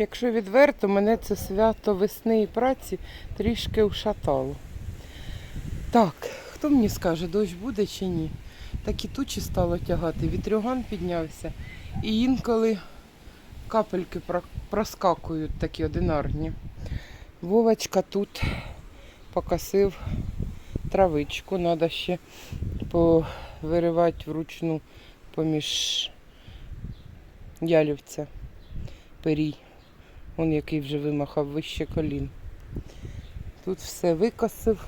Якщо відверто, мене це свято весни і праці трішки ушатало. Так, хто мені скаже, дощ буде чи ні? Такі тучі стало тягати, вітрюган піднявся, і інколи капельки проскакують такі одинарні. Вовочка тут покосив травичку, треба ще повиривати вручну поміж ялівця перій. Он який вже вимахав вище колін. Тут все викосив.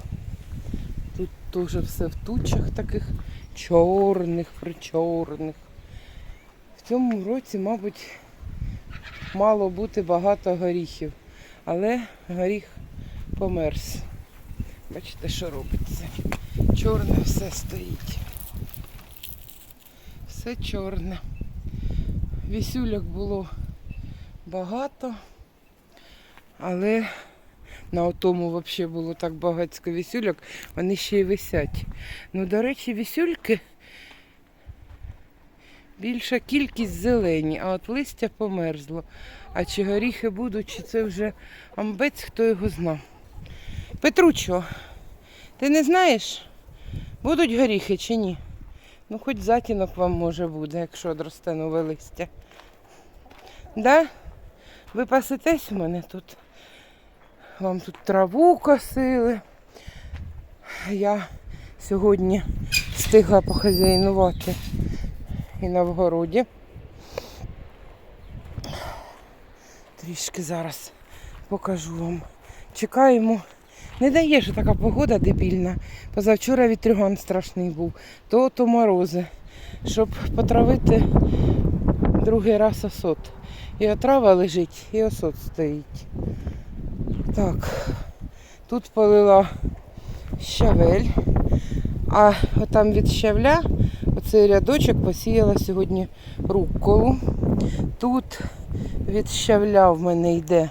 Тут теж все в тучах таких чорних, причорних. В цьому році, мабуть, мало бути багато горіхів, але горіх померз. Бачите, що робиться. Чорне все стоїть. Все чорне. Вісюляк було багато, але на отому взагалі було так багатько вісюляк, вони ще й висять. Ну, до речі, вісюльки більша кількість зелені, а от листя померзло. А чи горіхи будуть, чи це вже амбець, хто його зна. Петручо, ти не знаєш, будуть горіхи чи ні? Ну, хоч затінок вам може буде, якщо одросте нове листя. Да? Ви пасетесь у мене тут? Вам тут траву косили. Я сьогодні встигла похазяйнувати і на вгороді. Трішки зараз покажу вам. Чекаємо. Не дає, що така погода дебільна. Позавчора вітрюган страшний був, то то морози. Щоб потравити другий раз осот. І отрава лежить, і осот стоїть. Так, тут полила щавель, а там від щавля оцей рядочок посіяла сьогодні рукколу. Тут від щавля в мене йде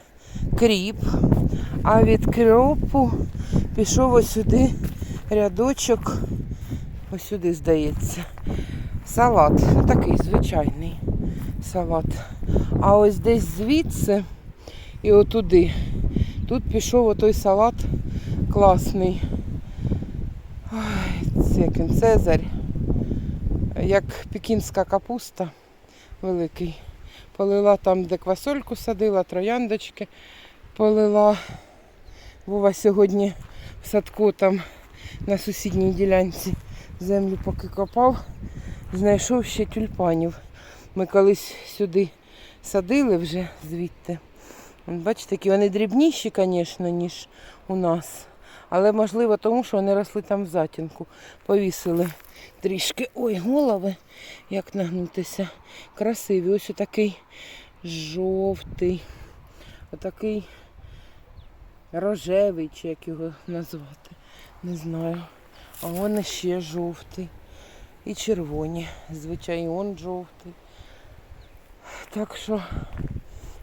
кріп, а від кропу пішов ось сюди рядочок, ось сюди здається. Салат, такий звичайний салат. А ось десь звідси і отуди. Тут пішов отой салат класний. Ой, це Цезарь. Як пекінська капуста великий. Полила там, де квасольку садила, трояндочки полила. Вова сьогодні в садку там на сусідній ділянці землю поки копав, знайшов ще тюльпанів. Ми колись сюди садили вже звідти. Бачите, які вони дрібніші, звісно, ніж у нас. Але можливо тому, що вони росли там в затінку. Повісили трішки. Ой, голови, як нагнутися. Красиві. Ось отакий жовтий. Отакий рожевий, чи як його назвати. Не знаю. А вон ще жовтий. І червоні. Звичайно, он жовтий. Так що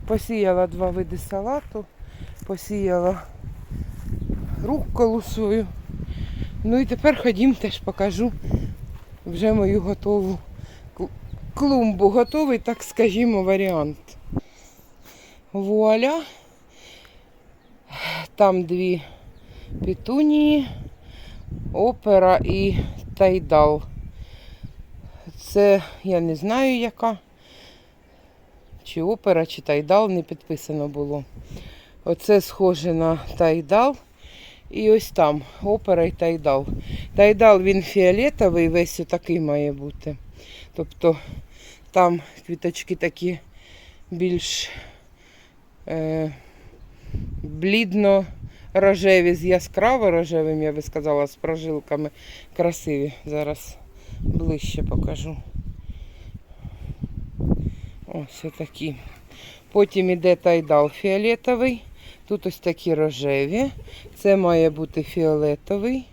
посіяла два види салату, посіяла рукколу свою. Ну і тепер ходім теж покажу вже мою готову клумбу. Готовий, так скажімо, варіант. Вуаля. Там дві петунії, опера і тайдал. Це я не знаю яка. Чи опера, чи тайдал не підписано було. Оце схоже на тайдал. І ось там опера і тайдал. Тайдал він фіолетовий, весь отакий має бути. Тобто там квіточки такі більш е, блідно рожеві, з яскраво рожевим, я би сказала, з прожилками. Красиві. Зараз ближче покажу. Ось отакі. Потім іде тайдал фіолетовий. Тут ось такі рожеві. Це має бути фіолетовий.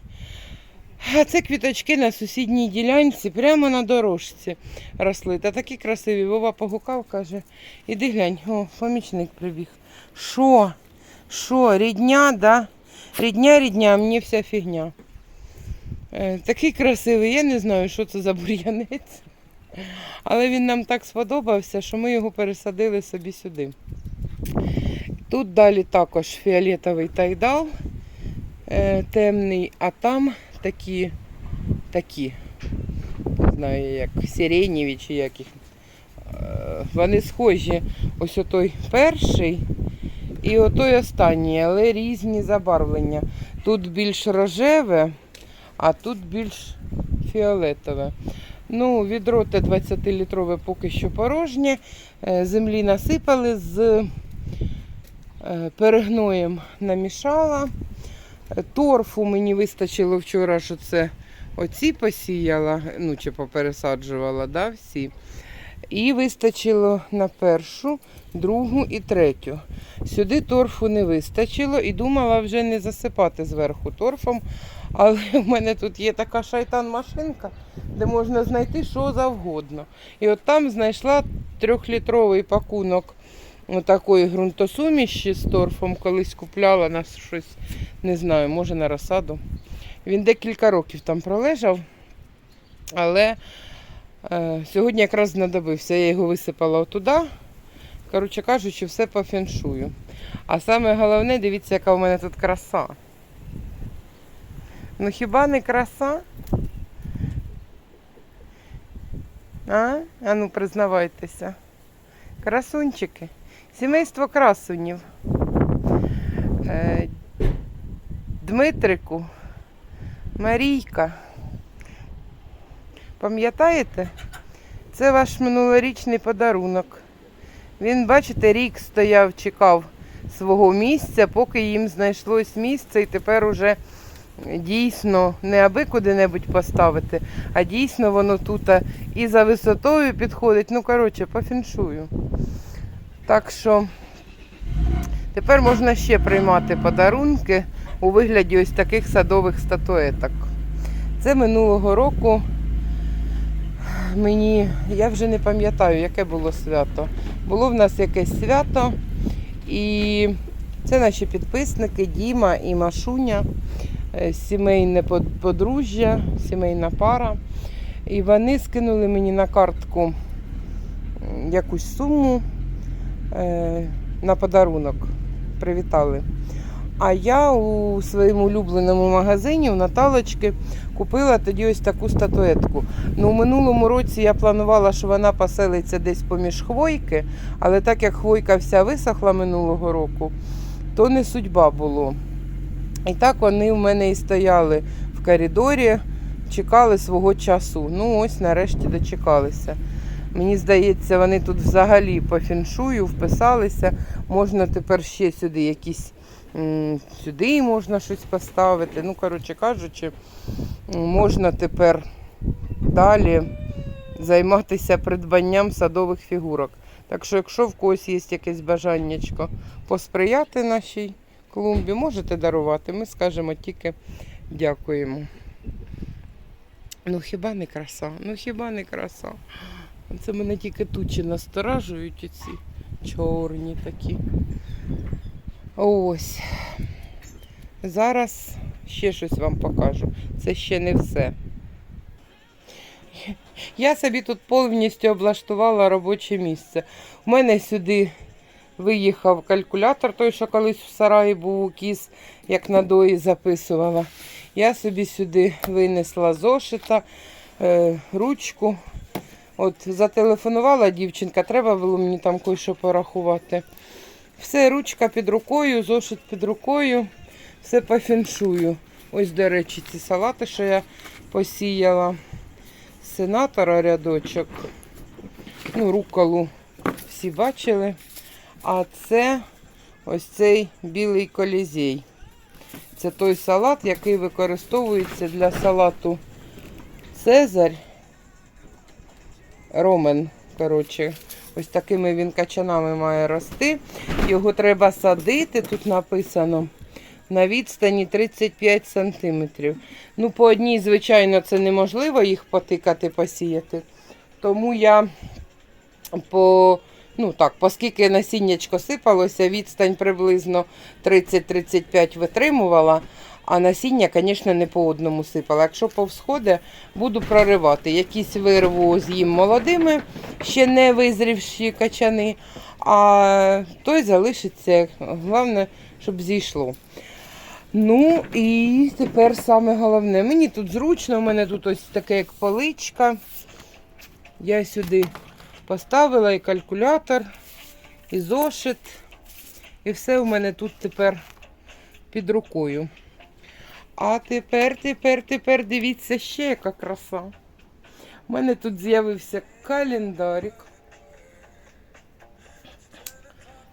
А це квіточки на сусідній ділянці, прямо на дорожці росли. Та такі красиві. Вова погукав, каже, іди глянь, о, помічник прибіг. Що? Що, рідня, да? Рідня, рідня, мені вся фігня. Е, такий красивий, я не знаю, що це за бур'янець. Але він нам так сподобався, що ми його пересадили собі сюди. Тут далі також фіолетовий тайдал е, темний, а там такі, такі, не знаю, як сиренєві чи як їх. Е, Вони схожі. Ось отой перший і отой останній, але різні забарвлення. Тут більш рожеве, а тут більш фіолетове. Ну, відро те 20-літрове поки що порожнє. Е, Землі насипали з е, перегноєм намішала. Е, Торфу мені вистачило вчора, що це оці посіяла, ну чи попересаджувала, да, всі. І вистачило на першу, другу і третю. Сюди торфу не вистачило і думала вже не засипати зверху торфом. Але в мене тут є така шайтан-машинка, де можна знайти що завгодно. І от там знайшла трьохлітровий пакунок такої ґрунтосуміші з торфом, колись купляла на щось, не знаю, може на розсаду. Він декілька років там пролежав, але е, сьогодні якраз знадобився. Я його висипала отуда. Коротше кажучи, все по феншую. А саме головне, дивіться, яка в мене тут краса. Ну хіба не краса? А? А ну признавайтеся. Красунчики. Сімейство красунів. Е, Дмитрику, Марійка. Пам'ятаєте? Це ваш минулорічний подарунок. Він, бачите, рік стояв, чекав свого місця, поки їм знайшлось місце, і тепер уже дійсно не аби куди-небудь поставити, а дійсно воно тут і за висотою підходить. Ну, коротше, по фіншую. Так що тепер можна ще приймати подарунки у вигляді ось таких садових статуеток. Це минулого року мені, я вже не пам'ятаю, яке було свято. Було в нас якесь свято, і це наші підписники Діма і Машуня, сімейне подружжя, сімейна пара. І вони скинули мені на картку якусь суму е, на подарунок. Привітали. А я у своєму улюбленому магазині у Наталочки купила тоді ось таку статуетку. Ну, у минулому році я планувала, що вона поселиться десь поміж хвойки, але так як хвойка вся висохла минулого року, то не судьба було. І так вони в мене і стояли в коридорі, чекали свого часу. Ну, ось нарешті дочекалися. Мені здається, вони тут взагалі по фіншую вписалися. Можна тепер ще сюди якісь сюди можна щось поставити. Ну, коротше кажучи, можна тепер далі займатися придбанням садових фігурок. Так що, якщо в когось є якесь бажаннячко посприяти нашій клумбі, можете дарувати. Ми скажемо тільки дякуємо. Ну хіба не краса? Ну хіба не краса? Це мене тільки тучі насторажують оці чорні такі. Ось. Зараз ще щось вам покажу. Це ще не все. Я собі тут повністю облаштувала робоче місце. У мене сюди виїхав калькулятор, той, що колись в сараї був у кіс, як на дої записувала. Я собі сюди винесла зошита, е, ручку. От зателефонувала дівчинка, треба було мені там кое-що порахувати. Все, ручка під рукою, зошит під рукою, все по феншую. Ось, до речі, ці салати, що я посіяла. Сенатора рядочок. Ну, руколу всі бачили. А це ось цей білий колізей. Це той салат, який використовується для салату Цезарь. Ромен. Коротше, ось такими він качанами має рости. Його треба садити, тут написано. На відстані 35 сантиметрів. Ну, по одній, звичайно, це неможливо їх потикати, посіяти. Тому я по, ну так, оскільки насіннячко сипалося, відстань приблизно 30-35 витримувала, а насіння, звісно, не по одному сипала. Якщо повсходи, буду проривати. Якісь вирву з'їм молодими, ще не визрівші качани, а той залишиться. Головне, щоб зійшло. Ну і тепер саме головне. Мені тут зручно, у мене тут ось таке як поличка. Я сюди поставила і калькулятор, і зошит. І все у мене тут тепер під рукою. А тепер, тепер, тепер дивіться ще яка краса. У мене тут з'явився календарик.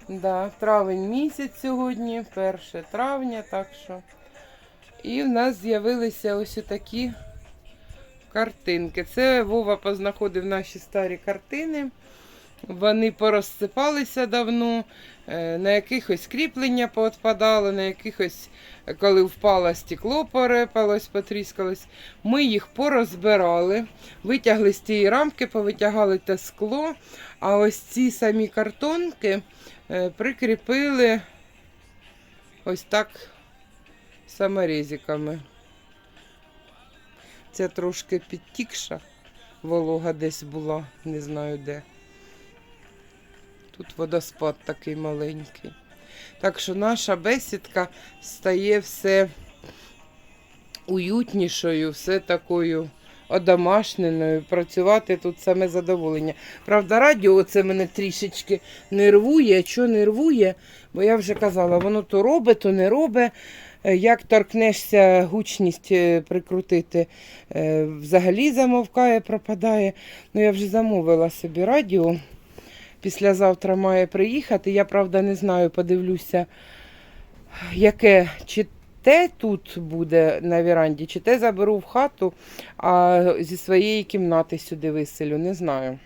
Да, травень місяць сьогодні, 1 травня, так що. І в нас з'явилися ось такі картинки. Це Вова познаходив наші старі картини. Вони порозсипалися давно, е, на якихось кріплення поотпадало, на якихось, е, коли впало стекло, порепалось, потріскалось. Ми їх порозбирали, витягли з тієї рамки, повитягали те скло, а ось ці самі картонки е, прикріпили ось так саморізиками. Це трошки підтікша, волога десь була, не знаю де. Тут водоспад такий маленький. Так що наша бесідка стає все уютнішою, все такою одомашненою. Працювати тут саме задоволення. Правда, радіо це мене трішечки нервує. Що нервує? Бо я вже казала, воно то робить, то не робить. Е, Як торкнешся гучність е, прикрутити, е, взагалі замовкає, пропадає. Ну, я вже замовила собі радіо. Післязавтра має приїхати. Я, правда, не знаю, подивлюся, яке чи те тут буде на віранді, чи те заберу в хату, а зі своєї кімнати сюди виселю. Не знаю.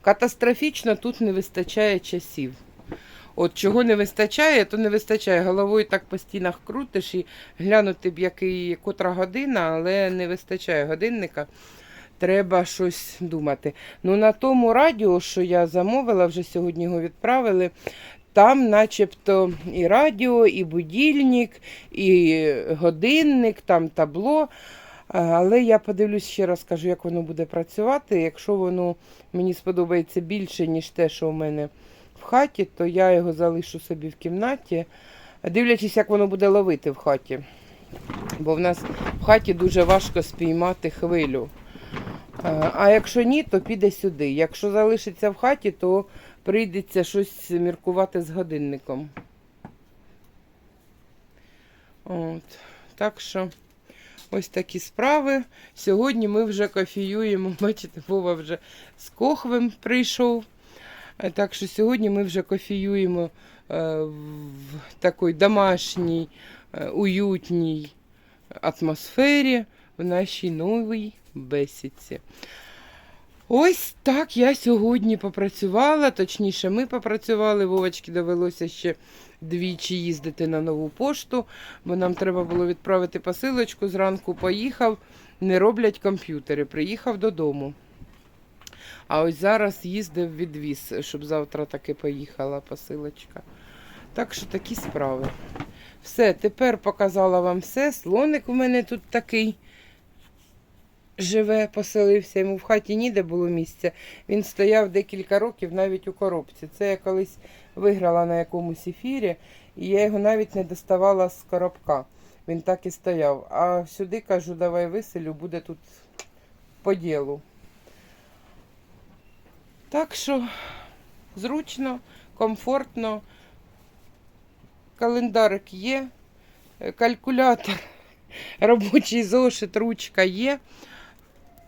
Катастрофічно тут не вистачає часів. От чого не вистачає, то не вистачає. Головою так по стінах крутиш і глянути б, який котра година, але не вистачає годинника. Треба щось думати. Ну на тому радіо, що я замовила, вже сьогодні його відправили. Там, начебто, і радіо, і будильник, і годинник, там табло. Але я подивлюсь ще раз, кажу, як воно буде працювати. Якщо воно мені сподобається більше, ніж те, що у мене в хаті, то я його залишу собі в кімнаті, дивлячись, як воно буде ловити в хаті. Бо в нас в хаті дуже важко спіймати хвилю. А а якщо ні, то піде сюди. Якщо залишиться в хаті, то прийдеться щось міркувати з годинником. От. Так що ось такі справи. Сьогодні ми вже кофіюємо. Бачите, Вова вже з кохвем прийшов. Е, Так що сьогодні ми вже кофіюємо е, в такій домашній, е, уютній атмосфері в нашій новій бесідці. Ось так я сьогодні попрацювала, точніше, ми попрацювали. Вовочки довелося ще двічі їздити на нову пошту, бо нам треба було відправити посилочку. Зранку поїхав, не роблять комп'ютери, приїхав додому. А ось зараз їздив відвіз, щоб завтра таки поїхала посилочка. Так що такі справи. Все, тепер показала вам все. Слоник у мене тут такий живе, поселився. Йому в хаті ніде було місця. Він стояв декілька років навіть у коробці. Це я колись виграла на якомусь ефірі, і я його навіть не доставала з коробка. Він так і стояв. А сюди кажу, давай виселю, буде тут по ділу. Так що зручно, комфортно. Календарик є, калькулятор, робочий зошит, ручка є,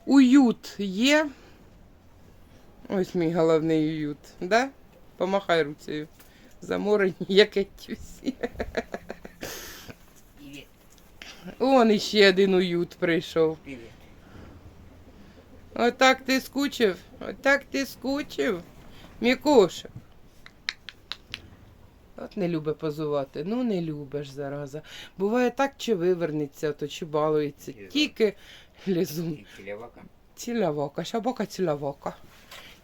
уют є. Ось мій головний уют, да? Помахай руцею. Заморені, як. Привет. Он іще один уют прийшов. Привет. Отак ти скучив? Отак ти скучив? Мікоша. От не любить позувати. Ну не любиш зараза. Буває так, чи вивернеться, то чи балується. Тільки лізун. Цілявока, шабока цілявока.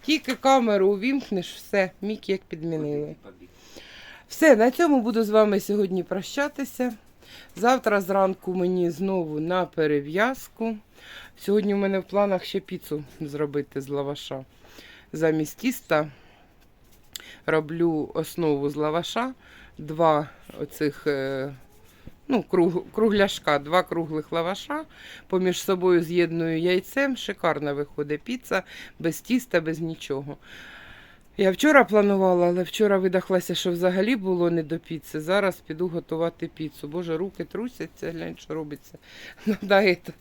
Тільки камеру увімкнеш, все, мік як підмінили. Все, на цьому буду з вами сьогодні прощатися. Завтра зранку мені знову на перев'язку. Сьогодні в мене в планах ще піцу зробити з лаваша. Замість тіста роблю основу з лаваша, два оцих е, ну, круг, кругляшка, два круглих лаваша. Поміж собою з'єдную яйцем. Шикарна виходить піца, без тіста, без нічого. Я вчора планувала, але вчора видахлася, що взагалі було не до піци. Зараз піду готувати піцу. Боже, руки трусяться, глянь, що робиться. Надо этот,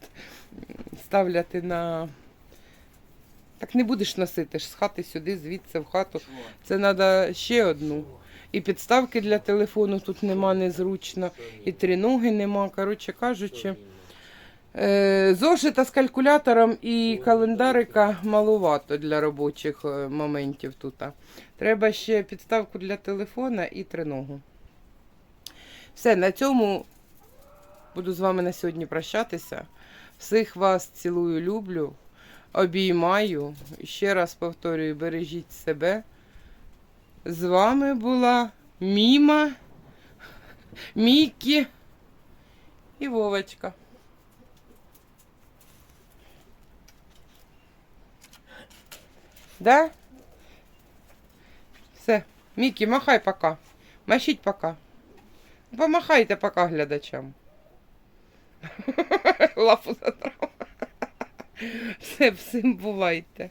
ставляти на. Так не будеш носити ж з хати сюди, звідси в хату. Це треба ще одну. І підставки для телефону тут нема незручно, і триноги нема. Коротше кажучи, зошита з калькулятором і календарика малувато для робочих е, моментів тут. Треба ще підставку для телефона і триногу. Все, на цьому буду з вами на сьогодні прощатися. Всіх вас цілую, люблю, обіймаю. Ще раз повторюю, бережіть себе. З вами була Міма, Мікі і Вовочка. Да? Все. Мікі, махай пока. Машіть пока. Помахайте пока глядачам. Лапу задрав. Все, всім бувайте.